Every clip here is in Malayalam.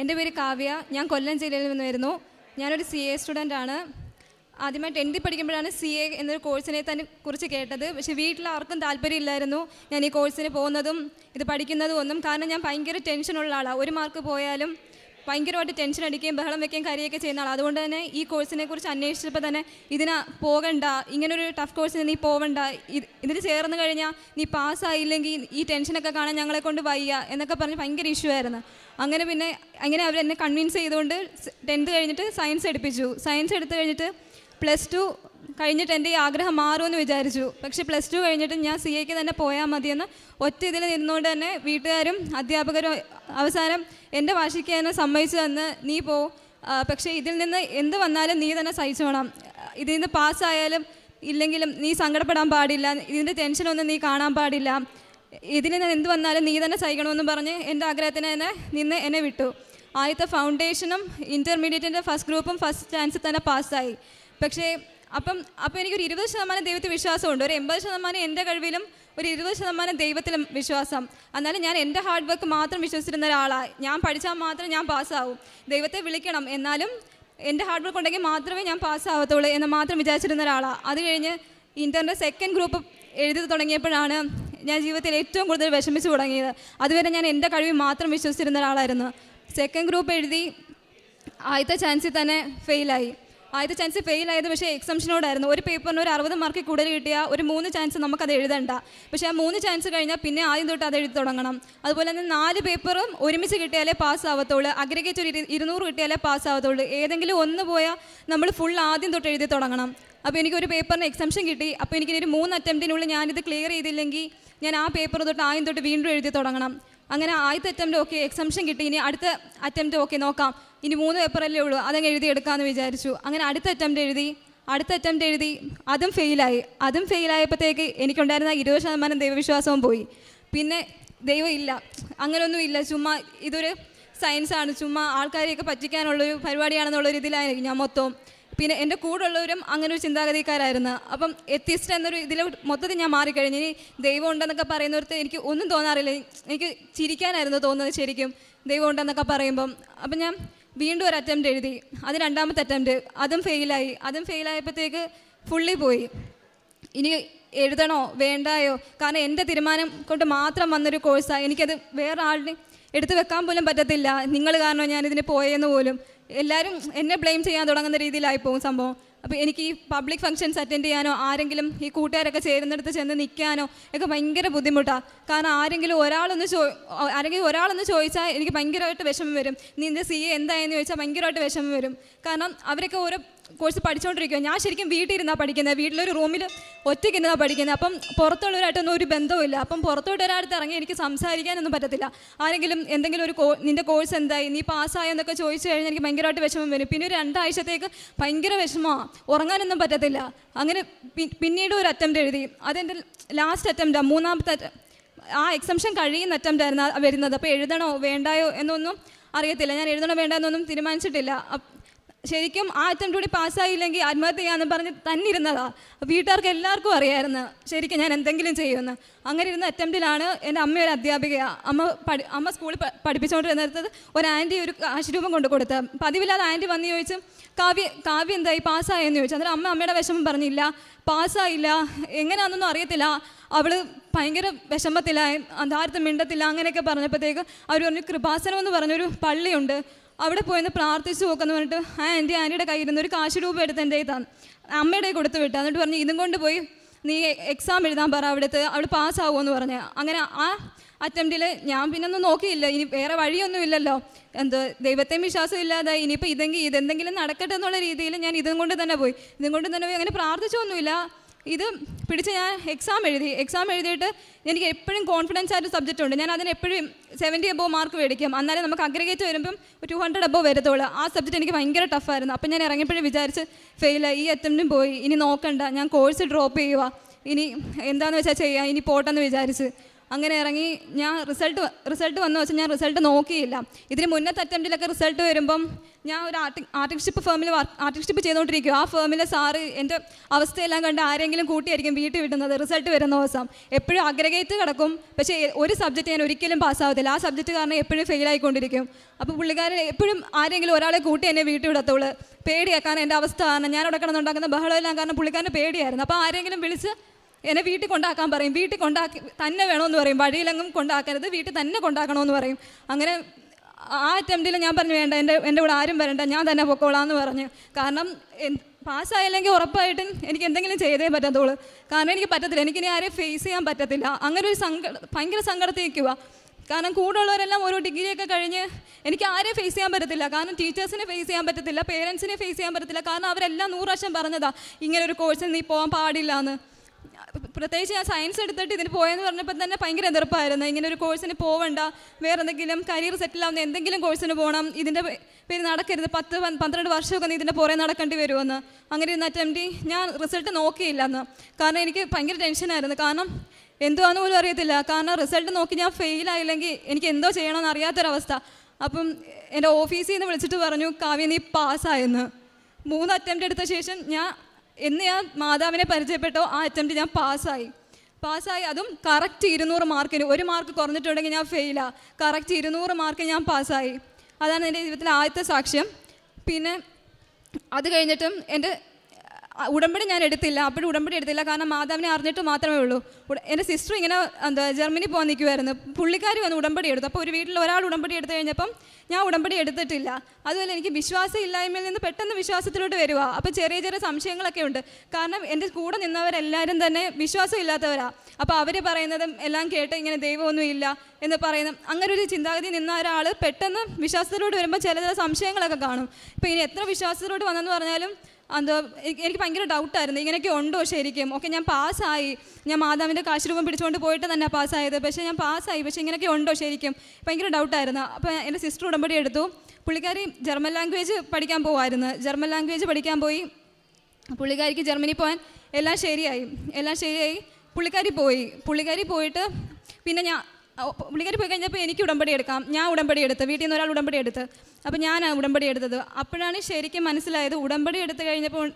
എന്റെ പേര് കാവ്യ. ഞാൻ കൊല്ലം ജില്ലയിൽ നിന്ന് വരുന്നു ഞാനൊരു സി എ സ്റ്റുഡന്റ് ആണ്. ആദ്യമായി ടെൻത്തിൽ പഠിക്കുമ്പോഴാണ് സി എ എന്നൊരു കോഴ്സിനെ തന്നെ കുറിച്ച് കേട്ടത്. പക്ഷെ വീട്ടിൽ ആർക്കും താല്പര്യമില്ലായിരുന്നു ഞാൻ ഈ കോഴ്സിന് പോകുന്നതും ഇത് പഠിക്കുന്നതും ഒന്നും. കാരണം ഞാൻ ഭയങ്കര ടെൻഷനുള്ള ആളാണ് ഒരു മാർക്ക് പോയാലും ഭയങ്കരമായിട്ട് ടെൻഷൻ അടിക്കുകയും ബഹളം വെക്കുകയും കാര്യമൊക്കെ ചെയ്യുന്ന ആൾ അതുകൊണ്ട് തന്നെ ഈ കോഴ്സിനെ കുറിച്ച് അന്വേഷിച്ചപ്പോൾ തന്നെ ഇതിന് പോകണ്ട ഇങ്ങനൊരു ടഫ് കോഴ്സിന് നീ പോവണ്ട ഇത് ഇതിന് ചേർന്ന് കഴിഞ്ഞാൽ നീ പാസ്സായില്ലെങ്കിൽ ഈ ടെൻഷനൊക്കെ കാണാൻ ഞങ്ങളെ കൊണ്ട് വയ്യ എന്നൊക്കെ പറഞ്ഞ് ഭയങ്കര ഇഷ്യൂ ആയിരുന്നു. അങ്ങനെ പിന്നെ അങ്ങനെ അവർ എന്നെ കൺവിൻസ് ചെയ്തുകൊണ്ട് ടെൻത്ത് കഴിഞ്ഞിട്ട് സയൻസ് എടുപ്പിച്ചു. സയൻസ് എടുത്തു കഴിഞ്ഞിട്ട് പ്ലസ് ടു കഴിഞ്ഞിട്ട് എന്റെ ഈ ആഗ്രഹം മാറുമെന്ന് വിചാരിച്ചു. പക്ഷെ പ്ലസ് ടു കഴിഞ്ഞിട്ട് ഞാൻ സി എക്ക് തന്നെ പോയാൽ മതിയെന്ന് ഒറ്റ ഇതിൽ നിന്നുകൊണ്ട് തന്നെ വീട്ടുകാരും അധ്യാപകരും അവസാനം എന്റെ വാശിക്ക് തന്നെ സമ്മതിച്ചു തന്ന് നീ പോ. പക്ഷേ ഇതിൽ നിന്ന് എന്ത് വന്നാലും നീ തന്നെ സഹിച്ചോണം ഇതിൽ നിന്ന് പാസ്സായാലും ഇല്ലെങ്കിലും നീ സങ്കടപ്പെടാൻ പാടില്ല. ഇതിന്റെ ടെൻഷനൊന്നും നീ കാണാൻ പാടില്ല. ഇതിൽ നിന്ന് എന്ത് വന്നാലും നീ തന്നെ സഹിക്കണമെന്ന് പറഞ്ഞ് എന്റെ ആഗ്രഹത്തിന് തന്നെ നിന്ന് എന്നെ വിട്ടു. ആദ്യത്തെ ഫൗണ്ടേഷനും ഇന്റർമീഡിയറ്റിന്റെ ഫസ്റ്റ് ഗ്രൂപ്പും ഫസ്റ്റ് ചാൻസിൽ തന്നെ പാസ്സായി പക്ഷേ അപ്പം അപ്പം എനിക്കൊരു ഇരുപത് ശതമാനം ദൈവത്തിൽ വിശ്വാസമുണ്ട്. ഒരു എൺപത് ശതമാനം എന്റെ കഴിവിലും ഒരു ഇരുപത് ശതമാനം ദൈവത്തിലും വിശ്വാസം. എന്നാലും ഞാൻ എന്റെ ഹാർഡ് വർക്ക് മാത്രം വിശ്വസിച്ചിരുന്ന ഒരാളാണ് ഞാൻ പഠിച്ചാൽ മാത്രം ഞാൻ പാസ്സാവും. ദൈവത്തെ വിളിക്കണം. എന്നാലും എന്റെ ഹാർഡ് വർക്ക് ഉണ്ടെങ്കിൽ മാത്രമേ ഞാൻ പാസ്സാവത്തുള്ളൂ എന്ന് മാത്രം വിചാരിച്ചിരുന്ന ഒരാളാണ് അത് കഴിഞ്ഞ് ഇന്ററിന്റെ സെക്കൻഡ് ഗ്രൂപ്പ് എഴുതി തുടങ്ങിയപ്പോഴാണ് ഞാൻ ജീവിതത്തിൽ ഏറ്റവും കൂടുതൽ വിഷമിച്ചു തുടങ്ങിയത്. അതുവരെ ഞാൻ എന്റെ കഴിവിൽ മാത്രം വിശ്വസിച്ചിരുന്ന ഒരാളായിരുന്നു. സെക്കൻഡ് ഗ്രൂപ്പ് എഴുതി ആദ്യത്തെ ചാൻസിൽ തന്നെ ഫെയിലായി ആദ്യത്തെ ചാൻസ് ഫെയിൽ ആയത് പക്ഷേ എക്സംഷനോടായിരുന്നു ഒരു പേപ്പറിന് ഒരു അറുപത് മാർക്ക് കൂടുതൽ കിട്ടിയാൽ ഒരു മൂന്ന് ചാൻസ് നമുക്ക് നമുക്കത് എഴുതണ്ട. പക്ഷേ ആ മൂന്ന് ചാൻസ് കഴിഞ്ഞാൽ പിന്നെ ആദ്യം തൊട്ട് അത് എഴുതി തുടങ്ങണം. അതുപോലെ തന്നെ നാല് പേപ്പറും ഒരുമിച്ച് കിട്ടിയാലേ പാസ് ആവത്തുള്ളൂ. അഗ്രഗേറ്റ് ഒരു ഇരു- ഇരുന്നൂറ് കിട്ടിയാലേ പാസ് ആവത്തുള്ളൂ. ഏതെങ്കിലും ഒന്ന് പോയാൽ നമ്മൾ ഫുൾ ആദ്യം തൊട്ട് എഴുതി തുടങ്ങണം. അപ്പോൾ എനിക്കൊരു പേപ്പറിന് എക്സംഷൻ കിട്ടി. അപ്പോൾ എനിക്ക് ഒരു മൂന്ന് അറ്റംപ്റ്റിനുള്ളിൽ ഞാനിത് ക്ലിയർ ചെയ്തില്ലെങ്കിൽ ഞാൻ ആ പേപ്പർ തൊട്ട് ആദ്യം തൊട്ട് വീണ്ടും എഴുതി തുടങ്ങണം. അങ്ങനെ ആദ്യത്തെ അറ്റംപ്റ്റ് ഓക്കെ എക്സംഷൻ കിട്ടി. ഇനി അടുത്ത അറ്റംപ്റ്റ് ഓക്കെ നോക്കാം. ഇനി മൂന്ന് പേപ്പറല്ലേ ഉള്ളൂ. അതങ്ങ് എഴുതി എടുക്കാമെന്ന് വിചാരിച്ചു. അങ്ങനെ അടുത്ത അറ്റംപ്റ്റ് എഴുതി. അടുത്ത അറ്റംപ്റ്റ് എഴുതി. അതും ഫെയിലായി അതും ഫെയിലായപ്പോഴത്തേക്ക് എനിക്കുണ്ടായിരുന്ന ഇരുപത് ശതമാനം ദൈവവിശ്വാസവും പോയി. പിന്നെ ദൈവം ഇല്ല. അങ്ങനെയൊന്നും ഇല്ല. ചുമ്മാ ഇതൊരു സയൻസാണ് ചുമ്മാ ആൾക്കാരെയൊക്കെ പറ്റിക്കാനുള്ളൊരു പരിപാടിയാണെന്നുള്ളൊരു ഇതിലായിരിക്കും ഞാൻ മൊത്തം. പിന്നെ എന്റെ കൂടെയുള്ളവരും അങ്ങനെ ഒരു ചിന്താഗതിക്കാരായിരുന്നു. അപ്പം എത്തിസ്റ്റ് എന്നൊരു ഇതിൽ മൊത്തത്തിൽ ഞാൻ മാറിക്കഴിഞ്ഞു. ഇനി ദൈവം ഉണ്ടെന്നൊക്കെ പറയുന്നവർക്ക് എനിക്ക് ഒന്നും തോന്നാറില്ല. എനിക്ക് ചിരിക്കാനായിരുന്നു തോന്നുന്നത് ശരിക്കും. ദൈവം ഉണ്ടെന്നൊക്കെ പറയുമ്പം. അപ്പം ഞാൻ വീണ്ടും ഒരു അറ്റംപ്റ്റ് എഴുതി. അത് രണ്ടാമത്തെ അറ്റംപ്റ്റ് അതും ഫെയിലായി അതും ഫെയിലായപ്പോഴത്തേക്ക് ഫുള്ളി പോയി. ഇനി എഴുതണോ? വേണ്ടായോ? കാരണം എന്റെ തീരുമാനം കൊണ്ട് മാത്രം വന്നൊരു കോഴ്സാണ് എനിക്കത് വേറെ ആളിന് എടുത്തു വെക്കാൻ പോലും പറ്റത്തില്ല. നിങ്ങൾ കാരണം ഞാനിതിന് പോയെന്ന് പോലും. എല്ലാവരും എന്നെ ബ്ലെയിം ചെയ്യാൻ തുടങ്ങുന്ന രീതിയിലായി പോകും സംഭവം. അപ്പോൾ എനിക്ക് ഈ പബ്ലിക് ഫംഗ്ഷൻസ് അറ്റൻഡ് ചെയ്യാനോ ആരെങ്കിലും ഈ കൂട്ടുകാരൊക്കെ ചേരുന്നിടത്ത് ചെന്ന് നിൽക്കാനോ ഒക്കെ ഭയങ്കര ബുദ്ധിമുട്ടാണ് കാരണം ആരെങ്കിലും ഒരാളൊന്ന് ചോ ആരെങ്കിലും ഒരാളൊന്ന് ചോദിച്ചാൽ എനിക്ക് ഭയങ്കരമായിട്ട് വിഷമം വരും. നീ എന്റെ സി എ എന്തായെന്ന് ചോദിച്ചാൽ ഭയങ്കരമായിട്ട് വിഷമം വരും. കാരണം അവരൊക്കെ ഓരോ കോഴ്സ് പഠിച്ചുകൊണ്ടിരിക്കുക ഞാൻ ശരിക്കും വീട്ടിൽ ഇരുന്നാണ് പഠിക്കുന്നത് വീട്ടിലൊരു റൂമിൽ ഒറ്റയ്ക്ക് ഇരുന്നാണ് പഠിക്കുന്നത് അപ്പം പുറത്തുള്ളവരായിട്ടൊന്നും ഒരു ബന്ധവുമില്ല. അപ്പം പുറത്തോട്ട് ഒരാടുത്ത് ഇറങ്ങി എനിക്ക് സംസാരിക്കാനൊന്നും പറ്റത്തില്ല. ആരെങ്കിലും എന്തെങ്കിലും ഒരു കോ നിന്റെ കോഴ്സ് എന്തായി? നീ പാസ്സായോ എന്നൊക്കെ ചോദിച്ചു കഴിഞ്ഞാൽ എനിക്ക് ഭയങ്കരമായിട്ട് വിഷമം വരും. പിന്നെ ഒരു രണ്ടാഴ്ചത്തേക്ക് ഭയങ്കര വിഷമമാണ് ഉറങ്ങാനൊന്നും പറ്റത്തില്ല. അങ്ങനെ പിന്നീട് ഒരു അറ്റംപ്റ്റ് എഴുതി. അതെന്റെ ലാസ്റ്റ് അറ്റംപ്റ്റാണ് മൂന്നാമത്തെ ആ എക്സംഷൻ കഴിയുന്ന അറ്റംപ്റ്റ് ആയിരുന്നു ആ വരുന്നത്. അപ്പോൾ എഴുതണോ വേണ്ടായോ എന്നൊന്നും അറിയത്തില്ല. ഞാൻ എഴുതണോ വേണ്ട എന്നൊന്നും തീരുമാനിച്ചിട്ടില്ല ശരിക്കും ആ അറ്റംപ്റ്റ് കൂടി പാസ്സായില്ലെങ്കിൽ ആത്മഹത്യ ചെയ്യാമെന്ന് പറഞ്ഞ് തന്നെ ഇരുന്നതാ വീട്ടുകാർക്ക് എല്ലാവർക്കും അറിയായിരുന്നു ശരിക്കും ഞാൻ എന്തെങ്കിലും ചെയ്യുമെന്ന്. അങ്ങനെ ഇരുന്ന അറ്റംപ്റ്റിലാണ് എന്റെ അമ്മ ഒരു അധ്യാപികയാണ് അമ്മ പഠി അമ്മ സ്കൂളിൽ പഠിപ്പിച്ചുകൊണ്ടിരുന്ന പഠിപ്പിച്ചുകൊണ്ടിരുന്നിടത്ത് ഒരു ആന്റി ഒരു കാശുരൂപം കൊണ്ട് കൊടുത്ത്. പതിവില്ലാതെ ആന്റി വന്ന് ചോദിച്ചു കാവ്യ കാവ്യ എന്തായി? പാസ്സായെന്ന് ചോദിച്ചു. അന്നേരം അമ്മ അമ്മയുടെ വിഷമം പറഞ്ഞില്ല. പാസ്സായില്ല. എങ്ങനെയാണെന്നൊന്നും അറിയത്തില്ല. അവൾ ഭയങ്കര വിഷമത്തിലായി അതാരത്തും മിണ്ടത്തില്ല. അങ്ങനെയൊക്കെ പറഞ്ഞപ്പോഴത്തേക്ക് അവർ പറഞ്ഞു കൃപാസനം എന്ന് പറഞ്ഞൊരു പള്ളിയുണ്ട്. അവിടെ പോയെന്ന് പ്രാർത്ഥിച്ചു നോക്കെന്ന് പറഞ്ഞിട്ട് ആ എന്റെ ആന്റിയുടെ കയ്യിൽ നിന്ന് ഒരു കാശ് രൂപ എടുത്ത് എന്റെ തന്നു. അമ്മയുടെ കൊടുത്ത് വിട്ടു. എന്നിട്ട് പറഞ്ഞു ഇതും കൊണ്ട് പോയി നീ എക്സാം എഴുതാൻ പറ അവിടുത്തെ അവൾ പാസ്സാവുമെന്ന് പറഞ്ഞു. അങ്ങനെ ആ അറ്റംപ്റ്റിൽ ഞാൻ പിന്നെ ഒന്നും നോക്കിയില്ല. ഇനി വേറെ വഴിയൊന്നും ഇല്ലല്ലോ. എന്ത് ദൈവത്തെയും വിശ്വാസം ഇല്ലാതെ ഇനിയിപ്പോൾ ഇതെങ്കിൽ ഇതെന്തെങ്കിലും നടക്കട്ടെ എന്നുള്ള രീതിയിൽ ഞാൻ ഇതും കൊണ്ട് തന്നെ പോയി. ഇതും കൊണ്ട് തന്നെ പോയി. അങ്ങനെ പ്രാർത്ഥിച്ചൊന്നുമില്ല. ഇത് പിടിച്ച് ഞാൻ എക്സാം എഴുതി. എക്സാം എഴുതിയിട്ട് എനിക്ക് എപ്പോഴും കോൺഫിഡൻസ് ആയിട്ട് സബ്ജക്റ്റ് ഉണ്ട്. ഞാൻ അതിന് എപ്പോഴും സെവന്റി അബോവ് മാർക്ക് മേടിക്കും. അന്നാലും നമുക്ക് അഗ്രഗേറ്റ് വരുമ്പം ടു ഹൺഡ്രഡ് അബോവ് വരത്തുള്ളൂ. ആ സബ്ജക്റ്റ് എനിക്ക് ഭയങ്കര ടഫായിരുന്നു അപ്പം ഞാൻ ഇറങ്ങിയപ്പോഴും വിചാരിച്ച് ഫെയിലായി ഈ അറ്റംപ്റ്റും പോയി. ഇനി നോക്കണ്ട. ഞാൻ കോഴ്സ് ഡ്രോപ്പ് ചെയ്യുക ഇനി എന്താണെന്ന് വെച്ചാൽ ചെയ്യുക ഇനി പോട്ടെന്ന് വിചാരിച്ച്. അങ്ങനെ ഇറങ്ങി ഞാൻ റിസൾട്ട് റിസൾട്ട് വന്നു വെച്ചാൽ ഞാൻ റിസൾട്ട് നോക്കിയില്ല. ഇതിന് മുന്നത്തെ അറ്റംപ്റ്റിലൊക്കെ റിസൾട്ട് വരുമ്പം ഞാൻ ഒരു ആർട്ടി ആർട്ടിഷിപ്പ് ഫേമിൽ ആർട്ടിഷിപ്പ് ചെയ്തുകൊണ്ടിരിക്കും ആ ഫേമിലെ സാറ് എന്റെ അവസ്ഥയെല്ലാം കണ്ട് ആരെങ്കിലും കൂട്ടിയായിരിക്കും വീട്ടിൽ വിടുന്നത് റിസൾട്ട് വരുന്ന ദിവസം. എപ്പോഴും അഗ്രഗേറ്റ് കിടക്കും. പക്ഷേ ഒരു സബ്ജക്റ്റ് ഞാൻ ഒരിക്കലും പാസ്സാവത്തില്ല. ആ സബ്ജക്റ്റ് കാരണം എപ്പോഴും ഫെയിൽ ആയിക്കൊണ്ടിരിക്കും അപ്പോൾ പുള്ളിക്കാരൻ എപ്പോഴും ആരെങ്കിലും ഒരാളെ കൂട്ടി എന്നെ വീട്ടിൽ വിടത്തുള്ളൂ. പേടിയാക്കാൻ എന്റെ അവസ്ഥ കാരണം ഞാൻ അവിടെ കിടന്നുണ്ടാക്കുന്ന ബഹളമെല്ലാം കാരണം പുള്ളിക്കാരന് പേടിയായിരുന്നു. അപ്പോൾ ആരെങ്കിലും വിളിച്ച് എന്നെ വീട്ടിൽ കൊണ്ടാക്കാൻ പറയും വീട്ടിൽ കൊണ്ടാക്കി തന്നെ വേണമെന്ന് പറയും വഴിയിലെങ്ങും കൊണ്ടാക്കരുത് വീട്ടിൽ തന്നെ കൊണ്ടാക്കണമെന്ന് പറയും. അങ്ങനെ ആ അറ്റംപ്റ്റിൽ ഞാൻ പറഞ്ഞു വേണ്ട എന്റെ എന്റെ കൂടെ ആരും വരണ്ട ഞാൻ തന്നെ പൊക്കോളാം എന്ന് പറഞ്ഞു. കാരണം പാസ്സായില്ലെങ്കിൽ ഉറപ്പായിട്ടും എനിക്ക് എന്തെങ്കിലും ചെയ്തേ പറ്റത്തുള്ളൂ. കാരണം എനിക്ക് പറ്റത്തില്ല എനിക്കിനി ആരെയും ഫേസ് ചെയ്യാൻ പറ്റത്തില്ല. അങ്ങനെ ഒരു സങ്കട ഭയങ്കര സങ്കടത്തിൽ നിൽക്കുക കാരണം കൂടെ ഉള്ളവരെല്ലാം ഓരോ ഡിഗ്രിയൊക്കെ കഴിഞ്ഞ് എനിക്ക് ആരെയും ഫേസ് ചെയ്യാൻ പറ്റത്തില്ല. കാരണം ടീച്ചേഴ്സിനെ ഫേസ് ചെയ്യാൻ പറ്റത്തില്ല പേരൻസിനെ ഫേസ് ചെയ്യാൻ പറ്റത്തില്ല. കാരണം അവരെല്ലാം നൂറ് വർഷം പറഞ്ഞതാണ് ഇങ്ങനെ ഒരു കോഴ്സിൽ നീ പോകാൻ പാടില്ല എന്ന് പ്രത്യേകിച്ച് ഞാൻ സയൻസ് എടുത്തിട്ട് ഇതിന് പോയെന്ന് പറഞ്ഞപ്പോൾ തന്നെ ഭയങ്കര എതിർപ്പായിരുന്നു. ഇങ്ങനെ ഒരു കോഴ്സിന് പോവണ്ട വേറെ എന്തെങ്കിലും കരിയർ സെറ്റിൽ ആവുന്ന എന്തെങ്കിലും കോഴ്സിന് പോകണം ഇതിന്റെ പേര് നടക്കരുത് പത്ത് പന്ത്രണ്ട് വർഷമൊക്കെ ഇതിന്റെ പുറകെ നടക്കേണ്ടി വരുമെന്ന്. അങ്ങനെ ഇരുന്ന് അറ്റംപ്റ്റ് ഞാൻ റിസൾട്ട് നോക്കിയില്ല അന്ന് കാരണം എനിക്ക് ഭയങ്കര ടെൻഷനായിരുന്നു കാരണം എന്തുവാന്ന് പോലും അറിയത്തില്ല. കാരണം റിസൾട്ട് നോക്കി ഞാൻ ഫെയിൽ ആയില്ലെങ്കിൽ എനിക്ക് എന്തോ ചെയ്യണമെന്ന് അറിയാത്തൊരവസ്ഥ. അപ്പം എന്റെ ഓഫീസിൽ നിന്ന് വിളിച്ചിട്ട് പറഞ്ഞു കാവ്യ നീ പാസ്സായെന്ന് മൂന്ന് അറ്റംപ്റ്റ് എടുത്ത ശേഷം ഞാൻ എന്ന് ഞാൻ മാതാവിനെ പരിചയപ്പെട്ടോ? ആ അറ്റംപ്റ്റ് ഞാൻ പാസ്സായി. പാസ്സായി. അതും കറക്റ്റ് ഇരുന്നൂറ് മാർക്കിന്. ഒരു മാർക്ക് കുറഞ്ഞിട്ടുണ്ടെങ്കിൽ ഞാൻ ഫെയിലാണ് കറക്റ്റ് ഇരുന്നൂറ് മാർക്ക് ഞാൻ പാസ്സായി. അതാണ് എന്റെ ജീവിതത്തിലെ ആദ്യത്തെ സാക്ഷ്യം. പിന്നെ അത് കഴിഞ്ഞിട്ടും എന്റെ ഉടമ്പടി ഞാൻ എടുത്തില്ല. അപ്പോഴും ഉടമ്പടി എടുത്തില്ല. കാരണം മാതാവിനെ അറിഞ്ഞിട്ട് മാത്രമേ ഉള്ളൂ. എന്റെ സിസ്റ്റർ ഇങ്ങനെ എന്താ ജർമ്മനി പോകാൻ നിൽക്കുമായിരുന്നു പുള്ളിക്കാരി വന്ന് ഉടമ്പടി എടുത്തു. അപ്പോൾ ഒരു വീട്ടിൽ ഒരാൾ ഉടമ്പടി എടുത്തു കഴിഞ്ഞപ്പം ഞാൻ ഉടമ്പടി എടുത്തിട്ടില്ല. അതുപോലെ എനിക്ക് വിശ്വാസം ഇല്ലായ്മയിൽ നിന്ന് പെട്ടെന്ന് വിശ്വാസത്തിലോട്ട് വരിക അപ്പോൾ ചെറിയ ചെറിയ സംശയങ്ങളൊക്കെ ഉണ്ട്. കാരണം എന്റെ കൂടെ നിന്നവരെല്ലാവരും തന്നെ വിശ്വാസം ഇല്ലാത്തവരാ. അപ്പോൾ അവർ പറയുന്നതും എല്ലാം കേട്ട് ഇങ്ങനെ ദൈവമൊന്നുമില്ല എന്ന് പറയുന്ന അങ്ങനെ ഒരു ചിന്താഗതി നിന്ന ഒരാൾ പെട്ടെന്ന് വിശ്വാസത്തിലോട്ട് വരുമ്പോൾ ചില ചില സംശയങ്ങളൊക്കെ കാണും. ഇപ്പോൾ ഇനി എത്ര വിശ്വാസത്തിലോട്ട് വന്നെന്ന് പറഞ്ഞാലും അത് എനിക്ക് ഭയങ്കര ഡൗട്ടായിരുന്നു ഇങ്ങനെയൊക്കെ ഉണ്ടോ ശരിക്കും? ഓക്കെ ഞാൻ പാസ്സായി. ഞാൻ മാതാവിന്റെ കാശുരൂപം പിടിച്ചുകൊണ്ട് പോയിട്ട് തന്നെ പാസ്സായത്. പക്ഷേ ഞാൻ പാസ്സായി. പക്ഷേ ഇങ്ങനെയൊക്കെ ഉണ്ടോ ശരിക്കും? ഭയങ്കര ഡൗട്ടായിരുന്നു അപ്പോൾ എന്റെ സിസ്റ്റർ ഉടമ്പടി എടുത്തു. പുള്ളിക്കാരി ജർമ്മൻ ലാംഗ്വേജ് പഠിക്കാൻ പോകുമായിരുന്നു ജർമ്മൻ ലാംഗ്വേജ് പഠിക്കാൻ പോയി. പുള്ളിക്കാരിക്ക് ജർമ്മനി പോകാൻ എല്ലാം ശരിയായി. എല്ലാം ശരിയായി. പുള്ളിക്കാരി പോയി. പുള്ളിക്കാരി പോയിട്ട് പിന്നെ ഞാൻ പുള്ളിക്കാരി പോയി കഴിഞ്ഞപ്പോൾ എനിക്ക് ഉടമ്പടി എടുക്കാം. ഞാൻ ഉടമ്പടി എടുത്ത്. വീട്ടിൽ നിന്ന് ഒരാൾ ഉടമ്പടി എടുത്ത്. അപ്പോൾ ഞാൻ ഉടമ്പടി എടുത്തത്. അപ്പോഴാണ് ശരിക്കും മനസ്സിലായത് ഉടമ്പടി എടുത്തു കഴിഞ്ഞപ്പോൾ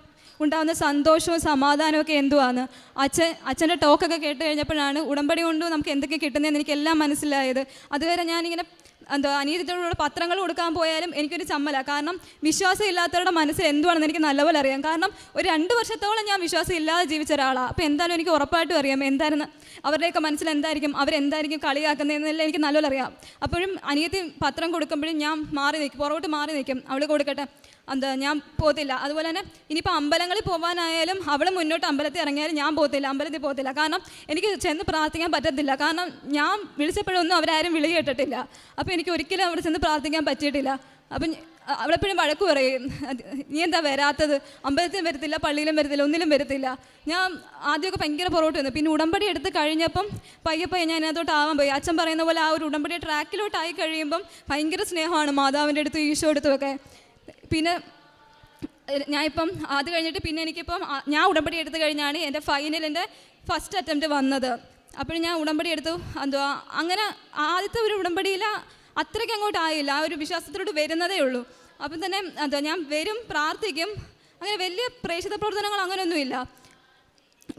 ഉണ്ടാകുന്ന സന്തോഷവും സമാധാനവും ഒക്കെ എന്തുവാന്ന്. അച്ഛൻ അച്ഛന്റെ ടോക്കൊക്കെ കേട്ട് കഴിഞ്ഞപ്പോഴാണ് ഉടമ്പടി കൊണ്ട് നമുക്ക് എന്തൊക്കെ കിട്ടുന്നതെന്ന് എനിക്കെല്ലാം മനസ്സിലായത്. അതുവരെ ഞാനിങ്ങനെ എന്താ അനീതിയോടുള്ള പത്രങ്ങൾ കൊടുക്കാൻ പോയാലും എനിക്കൊരു ചമ്മല. കാരണം വിശ്വാസം ഇല്ലാത്തവരുടെ മനസ്സിൽ എന്തുവാണെന്ന് എനിക്ക് നല്ലപോലെ അറിയാം. കാരണം ഒരു രണ്ട് വർഷത്തോളം ഞാൻ വിശ്വാസം ഇല്ലാതെ ജീവിച്ച ഒരാളാണ് അപ്പോൾ എന്തായാലും എനിക്ക് ഉറപ്പായിട്ടും അറിയാം എന്തായിരുന്നു അവരുടെയൊക്കെ മനസ്സിൽ എന്തായിരിക്കും അവരെന്തായിരിക്കും കളിയാക്കുന്നതെന്നെല്ലാം എനിക്ക് നല്ലപോലെ അറിയാം. അപ്പോഴും അനിയത്തി പത്രം കൊടുക്കുമ്പോഴും ഞാൻ മാറി നിൽക്കും പുറകോട്ട് മാറി നിൽക്കും. അവൾ കൊടുക്കട്ടെ. എന്താ ഞാൻ പോകത്തില്ല. അതുപോലെ തന്നെ ഇനിയിപ്പോൾ അമ്പലങ്ങളിൽ പോകാനായാലും അവൾ മുന്നോട്ട് അമ്പലത്തിൽ ഇറങ്ങിയാലും ഞാൻ പോകത്തില്ല അമ്പലത്തിൽ പോകത്തില്ല. കാരണം എനിക്ക് ചെന്ന് പ്രാർത്ഥിക്കാൻ പറ്റത്തില്ല. കാരണം ഞാൻ വിളിച്ചപ്പോഴൊന്നും അവരാരും വിളി കേട്ടിട്ടില്ല. അപ്പോൾ എനിക്ക് ഒരിക്കലും അവിടെ ചെന്ന് പ്രാർത്ഥിക്കാൻ പറ്റിയിട്ടില്ല. അപ്പം അവളെപ്പോഴും വഴക്ക് പറയും. നീ എന്താ വരാത്തത്? അമ്പലത്തിലും വരത്തില്ല പള്ളിയിലും വരത്തില്ല ഒന്നിലും വരത്തില്ല. ഞാൻ ആദ്യമൊക്കെ ഭയങ്കര പുറകോട്ട് വന്നു. പിന്നെ ഉടമ്പടി എടുത്ത് കഴിഞ്ഞപ്പം പയ്യെ പയ്യെ ഞാൻ അതിനകത്തോട്ട് ആവാൻ പോയി. അച്ഛൻ പറയുന്ന പോലെ ആ ഒരു ഉടമ്പടി ട്രാക്കിലോട്ടായി കഴിയുമ്പം ഭയങ്കര സ്നേഹമാണ് മാതാവിന്റെ അടുത്ത് ഈശോ അടുത്തുമൊക്കെ പിന്നെ ഞാൻ ഇപ്പം അത് കഴിഞ്ഞിട്ട് പിന്നെ എനിക്കിപ്പം ഞാൻ ഉടമ്പടി എടുത്തു കഴിഞ്ഞാണ് എന്റെ ഫൈനലിന്റെ ഫസ്റ്റ് അറ്റംപ്റ്റ് വന്നത്. അപ്പോൾ ഞാൻ ഉടമ്പടി എടുത്തു. എന്തുവാ അങ്ങനെ ആദ്യത്തെ ഒരു ഉടമ്പടിയിൽ അത്രയ്ക്ക് അങ്ങോട്ട് ആയില്ല. ആ ഒരു വിശ്വാസത്തിലോട്ട് വരുന്നതേ ഉള്ളൂ. അപ്പം തന്നെ എന്താ ഞാൻ വരും പ്രാർത്ഥിക്കും. അങ്ങനെ വലിയ പ്രേക്ഷിത പ്രവർത്തനങ്ങൾ അങ്ങനെയൊന്നുമില്ല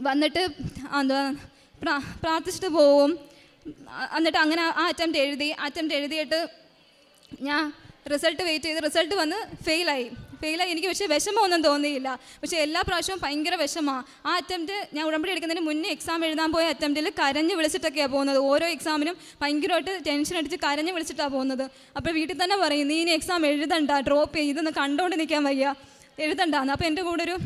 വന്നിട്ട് എന്തുവാ പ്രാ പ്രാർത്ഥിച്ചിട്ട് പോവും. എന്നിട്ട് അങ്ങനെ ആ അറ്റംപ്റ്റ് എഴുതി. അറ്റംപ്റ്റ് എഴുതിയിട്ട് ഞാൻ റിസൾട്ട് വെയിറ്റ് ചെയ്ത് റിസൾട്ട് വന്ന് ഫെയിലായി. ഫെയിലായി. എനിക്ക് പക്ഷേ വിഷമമൊന്നും തോന്നിയില്ല. പക്ഷേ എല്ലാ പ്രാവശ്യവും ഭയങ്കര വിഷമമാണ് ആ അറ്റംപ്റ്റ് ഞാൻ ഉടമ്പടി എടുക്കുന്നതിന് മുന്നേ എക്സാം എഴുതാൻ പോയ അറ്റംപ്റ്റിൽ കരഞ്ഞ് വിളിച്ചിട്ടൊക്കെയാണ് പോകുന്നത്. ഓരോ എക്സാമിനും ഭയങ്കരമായിട്ട് ടെൻഷൻ അടിച്ച് കരഞ്ഞ് വിളിച്ചിട്ടാണ് പോകുന്നത്. അപ്പോൾ വീട്ടിൽ തന്നെ പറയും നീ ഇനി എക്സാം എഴുതണ്ട ഡ്രോപ്പ് ചെയ്ത് ഇതൊന്ന് കണ്ടുകൊണ്ട് നിൽക്കാൻ വയ്യ. എഴുതണ്ടാന്ന്. അപ്പോൾ എന്റെ കൂടെ ഒരു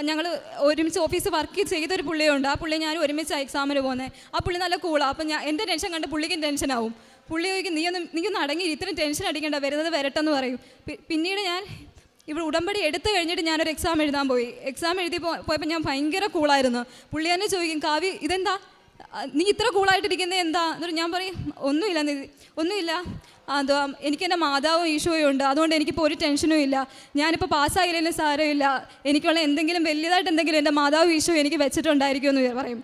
ഞങ്ങൾ ഒരുമിച്ച് ഓഫീസ് വർക്ക് ചെയ്തൊരു പുള്ളിയുണ്ട്. ആ പുള്ളി ഞാൻ ഒരുമിച്ച് എക്സാമിന് പോകുന്നത് ആ പുള്ളി നല്ല കൂളാണ് അപ്പം ഞാൻ എന്റെ ടെൻഷൻ കണ്ട് പുള്ളിക്കും ടെൻഷനാവും പുള്ളി ചോദിക്കും നീ ഒന്ന് നീ ഒന്ന് അടങ്ങി ഇത്രയും ടെൻഷൻ അടിക്കേണ്ട വരുന്നത് വരട്ടെന്ന് പറയും. പിന്നീട് ഞാൻ ഇവിടെ ഉടമ്പടി എടുത്തു കഴിഞ്ഞിട്ട് ഞാനൊരു എക്സാം എഴുതാൻ പോയി. എക്സാം എഴുതി പോയപ്പോൾ ഞാൻ ഭയങ്കര കൂളായിരുന്നു പുള്ളി തന്നെ ചോദിക്കും കാവ്യ ഇതെന്താ? നീ ഇത്ര കൂളായിട്ടിരിക്കുന്നത് എന്താ? എന്നിട്ട് ഞാൻ പറയും ഒന്നുമില്ല ഒന്നുമില്ല. അതോ എനിക്ക് എന്റെ മാതാവും ഈശോയും ഉണ്ട്. അതുകൊണ്ട് എനിക്കിപ്പോൾ ഒരു ടെൻഷനും ഇല്ല. ഞാനിപ്പോൾ പാസ്സായില്ലെങ്കിലും സാരമില്ല. എനിക്കുള്ള എന്തെങ്കിലും വലിയതായിട്ട് എന്തെങ്കിലും എന്റെ മാതാവും ഈശോയും എനിക്ക് വെച്ചിട്ടുണ്ടായിരിക്കുമെന്ന് പറയും.